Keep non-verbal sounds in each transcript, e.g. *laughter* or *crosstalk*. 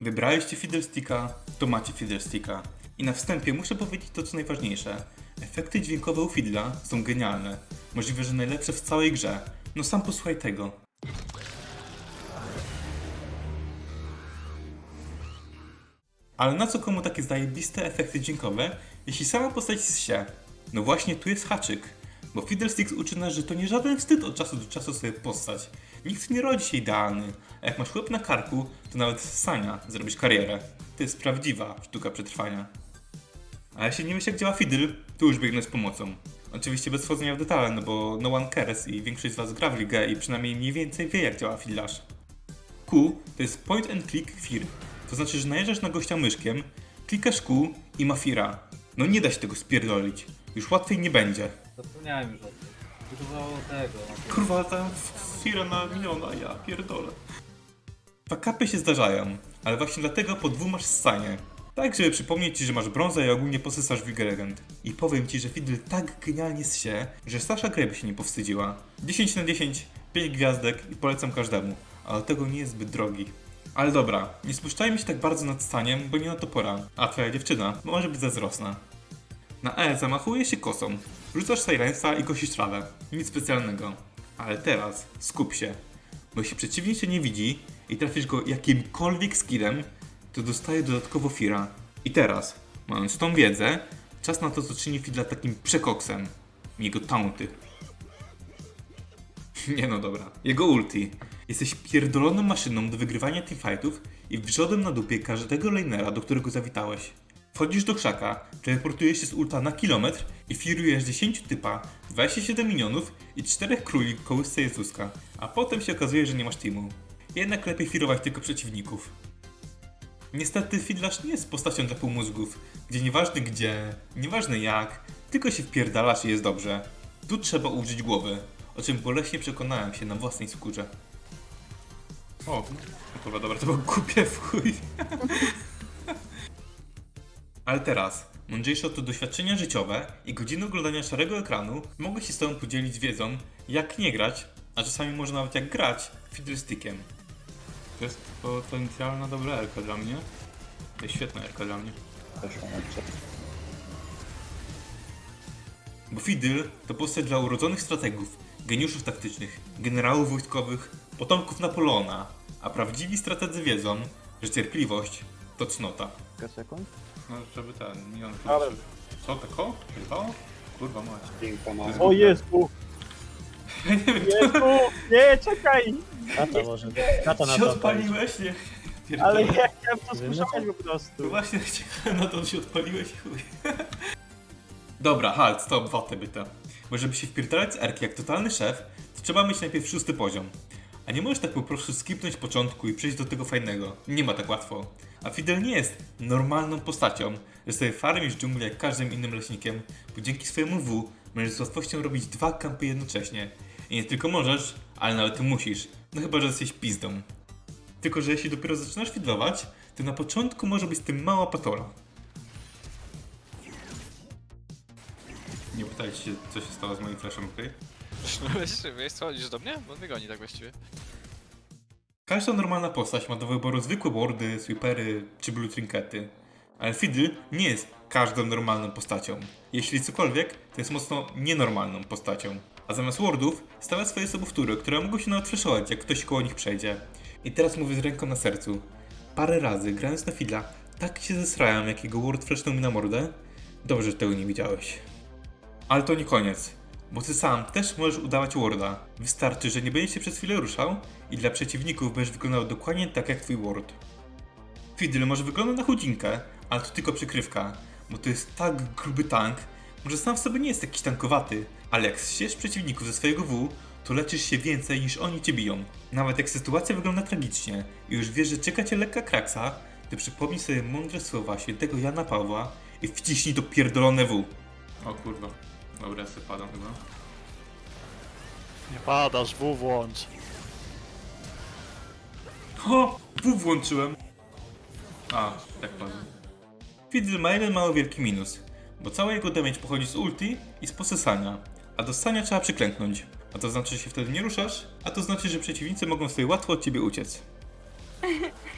Wybraliście Fiddlesticka, to macie Fiddlesticka. I na wstępie muszę powiedzieć to co najważniejsze. Efekty dźwiękowe u Fiddla są genialne. Możliwe, że najlepsze w całej grze. No sam posłuchaj tego. Ale na co komu takie zajebiste efekty dźwiękowe, jeśli sama postać jest się? No właśnie tu jest haczyk. Bo Fiddlesticks uczy nas, że to nie żaden wstyd od czasu do czasu sobie postać. Nikt nie rodzi się idealny, a jak masz łeb na karku, to nawet sania zrobisz karierę. To jest prawdziwa sztuka przetrwania. A jeśli nie wiesz jak działa Fiddle, to już biegnę z pomocą. Oczywiście bez wchodzenia w detale, no bo no one cares i większość z was gra w ligę i przynajmniej mniej więcej wie jak działa Fiddlarz. Q to jest point and click fear. To znaczy, że najeżdżasz na gościa myszkiem, klikasz Q i ma fira. No nie da się tego spierdolić. Już łatwiej nie będzie. Zapomniałem już o tym. Używało tego. no. Kurwa, tam fira na ja pierdolę. Fakapy się zdarzają, ale właśnie dlatego po dwóch masz. Tak, żeby przypomnieć ci, że masz brązę i ogólnie posysasz w Legend. I powiem ci, że Fiddle tak genialnie się, że Sasha Grey by się nie powstydziła. 10 na 10, 5 gwiazdek i polecam każdemu, ale tego nie jest zbyt drogi. Ale dobra, nie spuszczajmy się tak bardzo nad staniem, bo nie na to pora, a twoja dziewczyna może być zazdrosna. Na E zamachuje się kosą. Rzucasz silensa i kosisz trawę. Nic specjalnego. Ale teraz skup się. Bo jeśli przeciwnik cię nie widzi i trafisz go jakimkolwiek skillem, to dostaje dodatkowo fira. I teraz, mając tą wiedzę, czas na to, co czyni Fidla takim przekoksem. Jego taunty. *laughs* Nie no dobra. Jego ulti. Jesteś pierdoloną maszyną do wygrywania teamfightów i wrzodem na dupie każdego lanera, do którego zawitałeś. Wchodzisz do krzaka, teleportujesz się z ulta na kilometr i firujesz 10 typa, 27 minionów i 4 króli w kołysce Jezuska, a potem się okazuje, że nie masz teamu. Jednak lepiej firować tylko przeciwników. Niestety Fidlarz nie jest postacią dla półmózgów, gdzie nieważne gdzie, nieważne jak, tylko się wpierdalasz i jest dobrze. Tu trzeba użyć głowy, o czym boleśnie przekonałem się na własnej skórze. O, no kurwa, dobra, to było głupie w chuj. *laughs* Ale teraz, mądrzejsze to doświadczenia życiowe i godziny oglądania szarego ekranu mogę się z Tobą podzielić wiedzą, jak nie grać, a czasami może nawet jak grać fiddlestickiem. To jest potencjalna dobra erka dla mnie. To jest świetna erka dla mnie. Bo Fiddle to postać dla urodzonych strategów, geniuszów taktycznych, generałów wojskowych, potomków Napoleona, a prawdziwi strategzy wiedzą, że cierpliwość to cnota. Kilka sekund. No, żeby ten milion Ale- Co, tako? Chyba? Kurwa mać. Piękna ma. jest O Jezu! *laughs* Jezu! Nie, czekaj! Kata może. Kata na się to. odpaliłeś, nie? Ale Pierdolę. ja chciałem to słyszeć po No prostu. właśnie *laughs* chciałem na to, się odpaliłeś, chuj. *laughs* Dobra, halt, stop, watę byta. Bo żeby się wpierdalać z Erki jak totalny szef, to trzeba mieć najpierw szósty poziom. A nie możesz tak po prostu skipnąć początku i przejść do tego fajnego. Nie ma tak łatwo. A Fidel nie jest normalną postacią, że sobie farmisz dżunglę jak każdym innym leśnikiem, bo dzięki swojemu W możesz z łatwością robić dwa kampy jednocześnie. I nie tylko możesz, ale nawet musisz. No chyba, że jesteś pizdą. Tylko, że jeśli dopiero zaczynasz fidlować, to na początku może być z tym mała patola. Nie pytajcie się, co się stało z moim flashem, okej? Wiesz, wiesz idziesz do mnie? Bo on mnie goni tak właściwie. Każda normalna postać ma do wyboru zwykłe wardy, sweepery czy blue trinkety. Ale Fiddle nie jest każdą normalną postacią. Jeśli cokolwiek, to jest mocno nienormalną postacią. A zamiast wardów stawia swoje sobowtóry, które mogą się nawet flashować, jak ktoś koło nich przejdzie. I teraz mówię z ręką na sercu. Parę razy, grając na Fiddla, tak się zesrałem, jak jego ward flashnął mi na mordę. Dobrze, że tego nie widziałeś. Ale to nie koniec. Bo ty sam też możesz udawać Warda. Wystarczy, że nie będziesz się przez chwilę ruszał i dla przeciwników będziesz wyglądał dokładnie tak jak twój Ward. Fiddle może wygląda na chudzinkę, ale to tylko przykrywka, bo to jest tak gruby tank, może sam w sobie nie jest jakiś tankowaty, ale jak zsiesz przeciwników ze swojego W, to leczysz się więcej niż oni cię biją. Nawet jak sytuacja wygląda tragicznie i już wiesz, że czeka cię lekka kraksa, to przypomnij sobie mądre słowa świętego Jana Pawła i wciśnij to pierdolone W. O kurwa. Dobra, ja sobie padam chyba. Nie padasz, W włącz. O! W włączyłem. A, tak padłem. Fiddle ma jeden mały wielki minus, bo cały jego damage pochodzi z ulti i z posysania, a do stania trzeba przyklęknąć. A to znaczy, że się wtedy nie ruszasz, a to znaczy, że przeciwnicy mogą sobie łatwo od ciebie uciec. *laughs*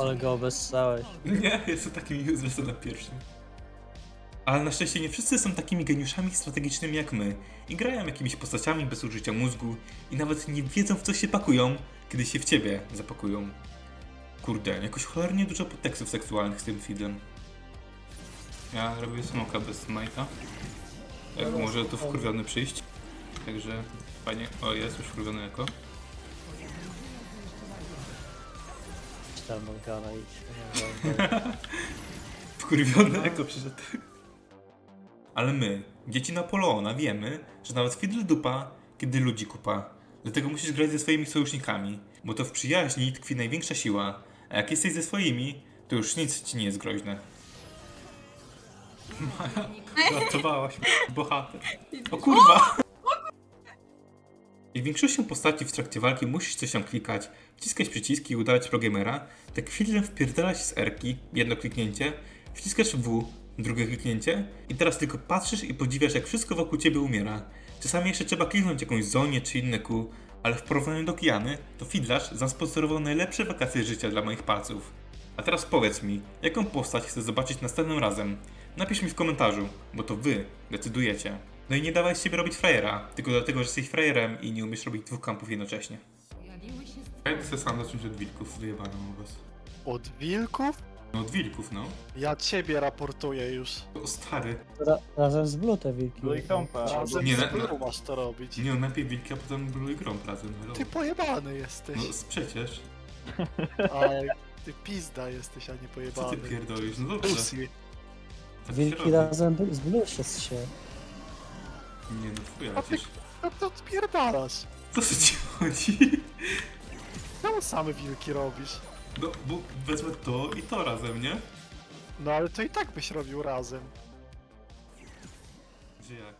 Ale- go obessałeś. *laughs* Nie, jestem takim useless na pierwszym. Ale na szczęście nie wszyscy są takimi geniuszami strategicznymi jak my i grają jakimiś postaciami bez użycia mózgu i nawet nie wiedzą w co się pakują, kiedy się w ciebie zapakują. Kurde, jakoś cholernie dużo podtekstów seksualnych z tym feedem. Ja robię smoka bez majta. Jak może tu wkurwiony przyjść. Także fajnie. O, jest już wkurwiony jako. Tam Morgana, idź. Wkurwiony jako przyszedł. Ale my, dzieci Napoleona, wiemy, że nawet fiddle dupa, kiedy ludzi kupa. Dlatego musisz grać ze swoimi sojusznikami, bo to w przyjaźni tkwi największa siła, a jak jesteś ze swoimi, to już nic ci nie jest groźne. Maja, *laughs* ratowałaś mnie, bohater. O kurwa! Jak większością postaci w trakcie walki musisz coś tam klikać, wciskać przyciski i udawać progamera, tak chwilę wpierdalać z R-ki, jedno kliknięcie, wciskasz W, drugie kliknięcie i teraz tylko patrzysz i podziwiasz jak wszystko wokół ciebie umiera. Czasami jeszcze trzeba kliknąć jakąś zonie czy inne kół, ale w porównaniu do Kiany, to Fidlarz zasponsorował najlepsze wakacje życia dla moich palców. A teraz powiedz mi, jaką postać chcesz zobaczyć następnym razem? Napisz mi w komentarzu, bo to wy decydujecie. No i nie dawaj z siebie robić frajera, tylko dlatego, że jesteś frajerem i nie umiesz robić dwóch kampów jednocześnie. Ja chcę sam zacząć od wilków, wyjebano u was. Od wilków? No od wilków, no. Ja ciebie raportuję już. O stary. Ra razem z Blue te wilki. Blue i Kompa. Razem Nie, z na- Blue masz to robić. Nie, on najpierw wilki, a potem Blue i Gromp razem. Hello. Ty pojebany jesteś. No s- przecież. A ty pizda jesteś, a nie Co pojebany. ty pierdolisz? No dobrze. Pussy. Tak się Wilki robi. razem z Blue się się. Nie no, chuja A ty, lecisz. no to spierdalasz. Co ci chodzi? Czemu same wilki robisz? No, bo wezmę to i to razem, nie? No ale to i tak byś robił razem. Że jak?